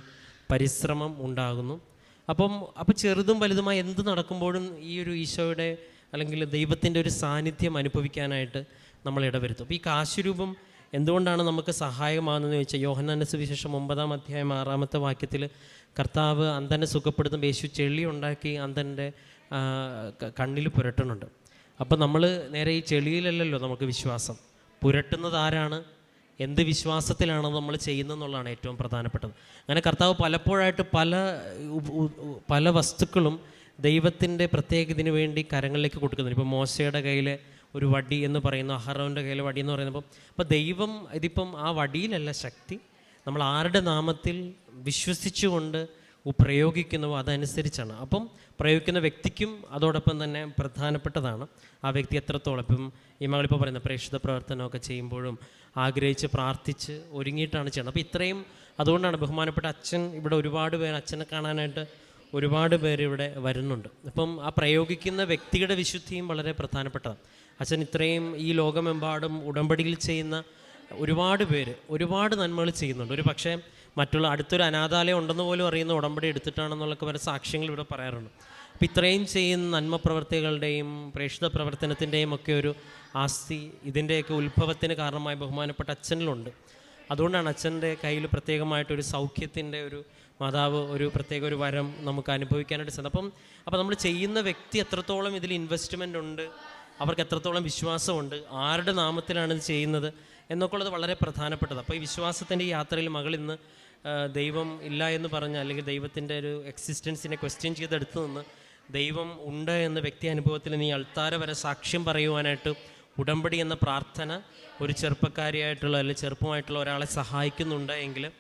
പരിശ്രമം ഉണ്ടാകുന്നു. അപ്പം അപ്പോൾ ചെറുതും വലുതുമായി എന്ത് നടക്കുമ്പോഴും ഈ ഒരു ഈശോയുടെ അല്ലെങ്കിൽ ദൈവത്തിന്റെ ഒരു സാന്നിധ്യം അനുഭവിക്കാനായിട്ട് നമ്മൾ ഇടവരുത്തും. അപ്പോൾ ഈ കാശുരൂപം എന്തുകൊണ്ടാണ് നമുക്ക് സഹായമാകുന്നതെന്ന് ചോദിച്ചാൽ യോഹന്നാന്റെ സുവിശേഷം ഒമ്പതാം അധ്യായം ആറാമത്തെ വാക്യത്തിൽ കർത്താവ് അന്തനെ സുഖപ്പെടുത്തും യേശു ചെളി ഉണ്ടാക്കി അന്തന്റെ കണ്ണിൽ പുരട്ടുന്നുണ്ട്. അപ്പം നമ്മൾ നേരെ ഈ ചെളിയിലല്ലല്ലോ നമുക്ക് വിശ്വാസം. പുരട്ടുന്നത് ആരാണ്? എന്ത് വിശ്വാസത്തിലാണ് നമ്മൾ ചെയ്യുന്നതെന്നുള്ളതാണ് ഏറ്റവും പ്രധാനപ്പെട്ടത്. അങ്ങനെ കർത്താവ് പലപ്പോഴായിട്ട് പല പല വസ്തുക്കളും ദൈവത്തിന്റെ പ്രത്യേക ഇതിനു വേണ്ടി കരങ്ങളിലേക്ക് കൊടുക്കുന്നുണ്ട്. ഇപ്പോൾ മോശയുടെ കയ്യിലെ ഒരു വടി എന്ന് പറയുന്നു അഹറോന്റെ കയ്യിലെ വടി എന്ന് പറയുമ്പോൾ അപ്പോൾ ദൈവം ഇതിപ്പം ആ വടിയിലല്ല ശക്തി. നമ്മൾ ആരുടെ നാമത്തിൽ വിശ്വസിച്ചുകൊണ്ട് പ്രയോഗിക്കുന്നുവോ അതനുസരിച്ചാണ്. അപ്പം പ്രയോഗിക്കുന്ന വ്യക്തിക്കും അതോടൊപ്പം തന്നെ പ്രധാനപ്പെട്ടതാണ് ആ വ്യക്തി എത്രത്തോളം. ഇപ്പം ഈ മകളിപ്പോൾ പറയുന്ന പ്രേക്ഷിത പ്രവർത്തനമൊക്കെ ചെയ്യുമ്പോഴും ആഗ്രഹിച്ച് പ്രാർത്ഥിച്ച് ഒരുങ്ങിയിട്ടാണ് ചെയ്യുന്നത്. അപ്പോൾ ഇത്രയും അതുകൊണ്ടാണ് ബഹുമാനപ്പെട്ട അച്ഛൻ ഇവിടെ ഒരുപാട് പേർ അച്ഛനെ കാണാനായിട്ട് ഒരുപാട് പേര് ഇവിടെ വരുന്നുണ്ട്. അപ്പം ആ പ്രയോഗിക്കുന്ന വ്യക്തിയുടെ വിശുദ്ധിയും വളരെ പ്രധാനപ്പെട്ടതാണ്. അച്ഛൻ ഇത്രയും ഈ ലോകമെമ്പാടും ഉടമ്പടിയിൽ ചെയ്യുന്ന ഒരുപാട് പേര് ഒരുപാട് നന്മകൾ ചെയ്യുന്നുണ്ട്. ഒരു പക്ഷേ മറ്റുള്ള അടുത്തൊരു അനാഥാലയം ഉണ്ടെന്ന് പോലും അറിയുന്ന ഉടമ്പടി എടുത്തിട്ടാണെന്നുള്ളൊക്കെ വരെ സാക്ഷ്യങ്ങൾ ഇവിടെ പറയാറുണ്ട്. അപ്പോൾ ഇത്രയും ചെയ്യുന്ന നന്മ പ്രവർത്തികളുടെയും പ്രേക്ഷിത പ്രവർത്തനത്തിന്റെയും ഒക്കെ ഒരു ആസ്തി ഇതിന്റെയൊക്കെ ഉത്ഭവത്തിന് കാരണമായി ബഹുമാനപ്പെട്ട അച്ഛനിലുണ്ട്. അതുകൊണ്ടാണ് അച്ഛന്റെ കയ്യിൽ പ്രത്യേകമായിട്ടൊരു സൗഖ്യത്തിന്റെ ഒരു മാതാവ് ഒരു പ്രത്യേക ഒരു വരം നമുക്ക് അനുഭവിക്കാനായിട്ട് സാധിക്കും അപ്പം അപ്പം നമ്മൾ ചെയ്യുന്ന വ്യക്തി എത്രത്തോളം ഇതിൽ ഇൻവെസ്റ്റ്മെന്റ് ഉണ്ട് അവർക്ക് എത്രത്തോളം വിശ്വാസമുണ്ട് ആരുടെ നാമത്തിലാണ് ഇത് ചെയ്യുന്നത് എന്നൊക്കെ ഉള്ളത് വളരെ പ്രധാനപ്പെട്ടത് അപ്പോൾ ഈ വിശ്വാസത്തിന്റെ യാത്രയിൽ മകൾ ഇന്ന് ദൈവം ഇല്ല എന്ന് പറഞ്ഞ അല്ലെങ്കിൽ ദൈവത്തിന്റെ ഒരു എക്സിസ്റ്റൻസിനെ ക്വസ്റ്റ്യൻ ചെയ്തെടുത്തു നിന്ന് ദൈവം ഉണ്ട് എന്ന വ്യക്തി അനുഭവത്തിൽ നീ അൾത്താര വരെ സാക്ഷ്യം പറയുവാനായിട്ട് ഉടമ്പടി എന്ന പ്രാർത്ഥന ഒരു ചെറുപ്പക്കാരിയായിട്ടുള്ള അല്ലെങ്കിൽ ചെറുപ്പമായിട്ടുള്ള ഒരാളെ സഹായിക്കുന്നുണ്ട് എങ്കിൽ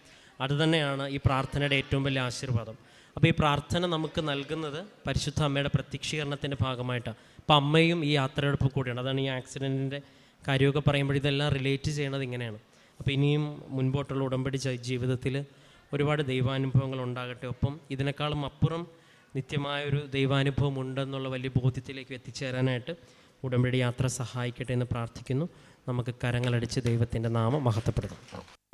അത് തന്നെയാണ് ഈ പ്രാർത്ഥനയുടെ ഏറ്റവും വലിയ ആശീർവാദം. അപ്പോൾ ഈ പ്രാർത്ഥന നമുക്ക് നൽകുന്നത് പരിശുദ്ധ അമ്മയുടെ പ്രത്യക്ഷീകരണത്തിന്റെ ഭാഗമായിട്ടാണ്. അപ്പോൾ അമ്മയും ഈ യാത്രയോടൊപ്പം കൂടിയാണ്. അതാണ് ഈ ആക്സിഡന്റിന്റെ കാര്യമൊക്കെ പറയുമ്പോൾ ഇതെല്ലാം റിലേറ്റ് ചെയ്യണത് ഇങ്ങനെയാണ്. അപ്പോൾ ഇനിയും മുൻപോട്ടുള്ള ഉടമ്പടി ജീവിതത്തിൽ ഒരുപാട് ദൈവാനുഭവങ്ങൾ ഉണ്ടാകട്ടെ. ഒപ്പം ഇതിനേക്കാളും അപ്പുറം നിത്യമായൊരു ദൈവാനുഭവം ഉണ്ടെന്നുള്ള വലിയ ബോധ്യത്തിലേക്ക് എത്തിച്ചേരാനായിട്ട് ഉടമ്പടി യാത്ര സഹായിക്കട്ടെ എന്ന് പ്രാർത്ഥിക്കുന്നു. നമുക്ക് കരങ്ങളടിച്ച് ദൈവത്തിന്റെ നാമം മഹത്വപ്പെടുത്താം